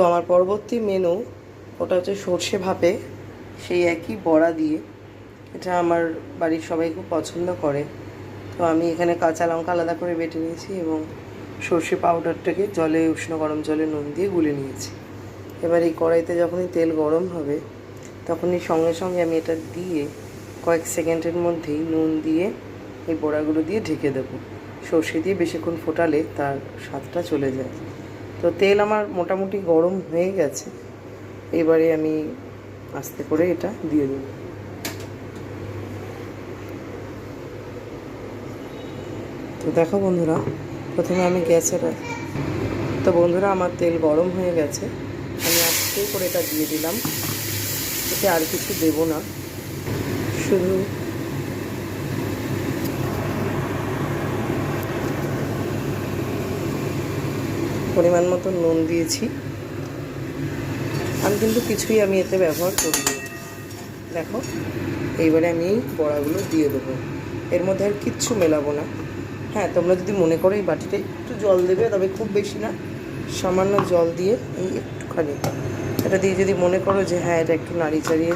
তো আমার পরবর্তী মেনু ওটা হচ্ছে সর্ষে ভাপে, সেই একই বড়া দিয়ে। এটা আমার বাড়ির সবাই খুব পছন্দ করে। তো আমি এখানে কাঁচা লঙ্কা আলাদা করে বেটে নিয়েছি এবং সর্ষে পাউডারটাকে জলে, উষ্ণ গরম জলে নুন দিয়ে গুলে নিয়েছি। এবার এই কড়াইতে যখনই তেল গরম হবে, তখনই সঙ্গে সঙ্গে আমি এটা দিয়ে কয়েক সেকেন্ডের মধ্যেই নুন দিয়ে এই বড়াগুলো দিয়ে ঢেকে দেবো। সর্ষে দিয়ে বেশিক্ষণ ফোটালে তার স্বাদটা চলে যায়। তো তেল আমার মোটামুটি গরম হয়ে গেছে। এবারে আমি আস্তে করে এটা দিয়ে দেব। তো দেখো বন্ধুরা, প্রথমে আমি গ্যাসের তো বন্ধুরা আমার তেল গরম হয়ে গেছে। আমি আস্তে করে এটা দিয়ে দিলাম। এতে আর কিছু দেব না। শুধু পরিমাণ মতো নুন দিয়েছি। আমি কিন্তু কিছুই আমি এতে ব্যবহার করিনি। দেখো, এইবারে আমি এই বড়াগুলো দিয়ে দেবো। এর মধ্যে আর কিচ্ছু মেলাবো না। হ্যাঁ তোমরা যদি মনে করো এই বাটিতে একটু জল দেবে, তবে খুব বেশি না। সামান্য জল দিয়ে এই একটুখানি। এটা দিয়ে যদি মনে করো যে হ্যাঁ এটা একটু নাড়ি চাড়িয়ে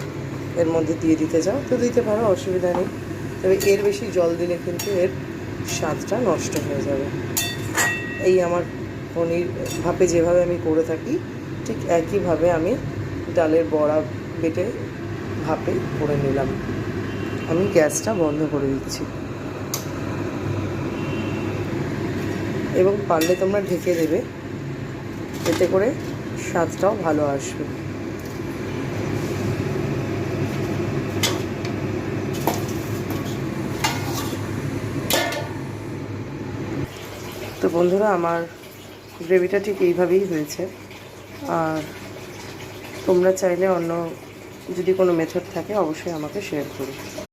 এর মধ্যে দিয়ে দিতে চাও, তো দিতে পারো, অসুবিধা নেই। তবে এর বেশি জল দিলে কিন্তু এর স্বাদটা নষ্ট হয়ে যাবে। এই আমার পনির ভাপে যেভাবে আমি করে থাকি, ঠিক একইভাবে আমি ডালের বড়া বেটে ভাপে করে নিলাম। আমি গ্যাসটা বন্ধ করে দিচ্ছি। এবং পারলে তোমরা ঢেকে দেবে। এতে করে স্বাদটাও ভালো আসবে। তো বন্ধুরা, আমার গ্রেভিটা ঠিক এইভাবেই হয়েছে। আর তোমরা চাইলে অন্য যদি কোনো মেথড থাকে, অবশ্যই আমাকে শেয়ার করো।